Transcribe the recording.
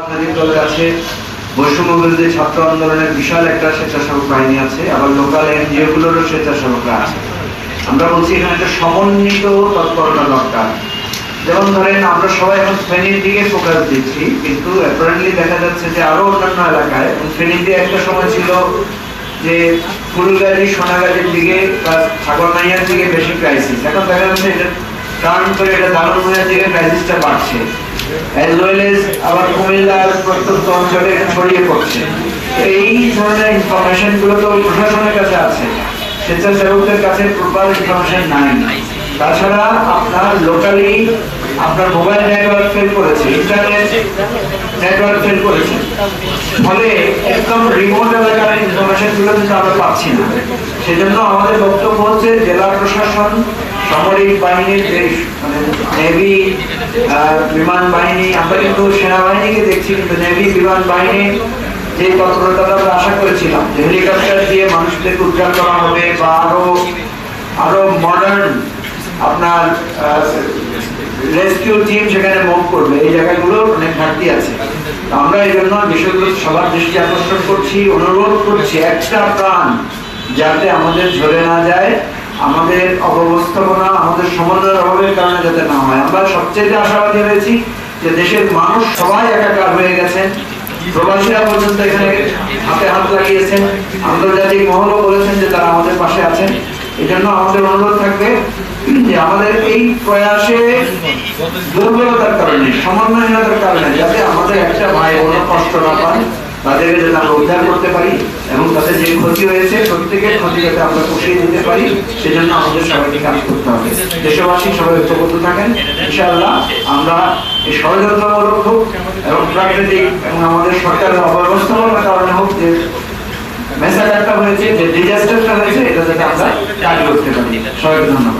রাজনৈতিক ছাত্র আন্দোলনের বিশাল একটা স্বেচ্ছাসেবক বাহিনী আছে, আবার লোকাল এনজিও গুলোরও স্বেচ্ছাসেবকরা আছে। আমরা বলছি এখানে একটা সমন্বিত তৎপরতা দরকার। যেমন ধরেন, আমরা সবাই এখন ফেনীর দিকে ফোকাস দিচ্ছি, কিন্তু অ্যাপারেন্টলি দেখা যাচ্ছে যে আরও অন্যান্য এলাকায় এবং ফেনীতে একটা সময় ছিল যে ফুলগাড়ি সোনাগাড়ির দিকে বা ছাগলনাইয়ার দিকে বেশি ক্রাইসিস এখন দেখা যাচ্ছে এটা টার্ন করে এটা দারুণের দিকে ক্রাইসিসটা বাড়ছে। আবার কুমিল্লার প্রত্যন্ত অঞ্চলে ছড়িয়ে পড়ছে। এই ধরনের ইনফরমেশনগুলো তো প্রশাসনের কাছে আছে। স্বেচ্ছাসেবকদের কাছে প্রপার ইনফরমেশন নাই। তাছাড়া আপনার লোকালি আপনার মোবাইল নেটওয়ার্ক ফেল করেছে ইন্টারনেট নেটওয়ার্ক ফেল করেছে। ফলে একদম রিমোট এলাকার কিন্তু আমরা পাচ্ছি না। সেজন্য আমাদের বক্তব্য হচ্ছে, জেলা প্রশাসন সামরিক বাহিনীর মানে নেভি বিমান বাহিনী, আমরা কিন্তু সেনাবাহিনীকে দেখছি, কিন্তু নেভি বিমান বাহিনী যে তৎপরতা আমরা আশা করেছিলাম যে হেলিকপ্টার দিয়ে মানুষদেরকে উদ্ধার করা হবে বা আরও আরও মডার্ন আপনার রেস্কিউ টিম সেখানে মুভ করবে। এই জায়গাগুলো অনেক ঘাটতি আছে। আমরা এই জন্য বিষয়গুলো সবার দৃষ্টি আকর্ষণ করছি, অনুরোধ করছি একটা প্রাণ যাতে আমাদের ঝরে না যায়। আমাদের অব্যবস্থাপনা, আমাদের সমন্বয়ের অভাবের কারণে যাতে না হয়। আমরা সবচেয়ে আশাবাদী হয়েছি যে দেশের মানুষ সবাই একাকার হয়ে গেছেন। প্রবাসীরা পর্যন্ত এখানে হাতে হাত লাগিয়েছেন। আন্তর্জাতিক মহলও বলেছেন যে তারা আমাদের পাশে আছেন। এই জন্য আমাদের অনুরোধ থাকবে যে আমাদের এই প্রয়াসে দুর্বলতার কারণে, সমন্বয়হীনতার কারণে যাতে আমাদের একটা ভাই বোন কষ্ট না পায়, তাদেরকে যাতে আমরা উদ্ধার করতে পারি। যে ক্ষতি হয়েছে, প্রত্যেকের ক্ষতি যাতে আমরা পুষিয়ে দিতে পারি, সেজন্য আমাদের সবাইকে কাজ করতে হবে। দেশবাসী সবাই ঐক্যবদ্ধ থাকেন। ইনশাআল্লাহ আমরা এই ষড়যন্ত্রমূলক হোক এবং প্রাকৃতিক এবং আমাদের সরকারের অব্যবস্থাপনার কারণে হোক যে একটা হয়েছে, যে ডিজাস্টারটা হয়েছে, এটা যাতে আমরা কাজ করতে পারি। সবাইকে ধন্যবাদ।